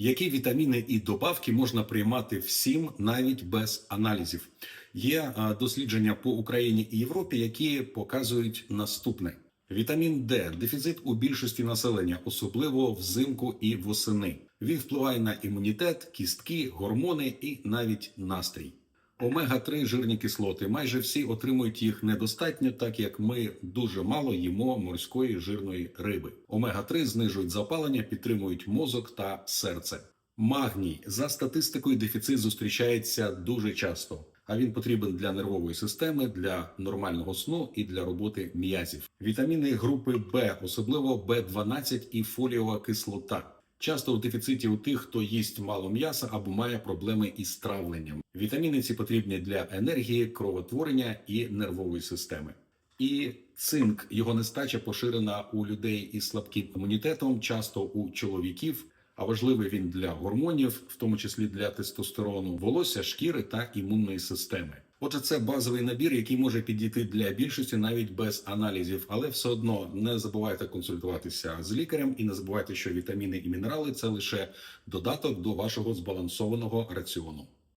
Які вітаміни і добавки можна приймати всім навіть без аналізів? Є дослідження по Україні і Європі, які показують наступне: вітамін Д дефіцит у більшості населення, особливо взимку і восени. Він впливає на імунітет, кістки, гормони і навіть настрій. Омега 3 жирні кислоти. Майже всі отримують їх недостатньо, так як ми дуже мало їмо морської жирної риби. Омега 3 знижують запалення, підтримують мозок та серце. Магній за статистикою дефіцит зустрічається дуже часто. А він потрібен для нервової системи, для нормального сну і для роботи м'язів. Вітаміни групи Б, особливо Б12 і фоліова кислота. Часто у дефіциті у тих, хто їсть мало м'яса або має проблеми із травленням. Вітаміни ці потрібні для енергії, кровотворення і нервової системи. І цинк його нестача поширена у людей із слабким імунітетом, часто у чоловіків. А важливий він для гормонів, в тому числі для тестостерону, волосся, шкіри та імунної системи. Отже, це базовий набір, який може підійти для більшості навіть без аналізів, але все одно не забувайте консультуватися з лікарем і не забувайте, що вітаміни і мінерали це лише додаток до вашого збалансованого раціону.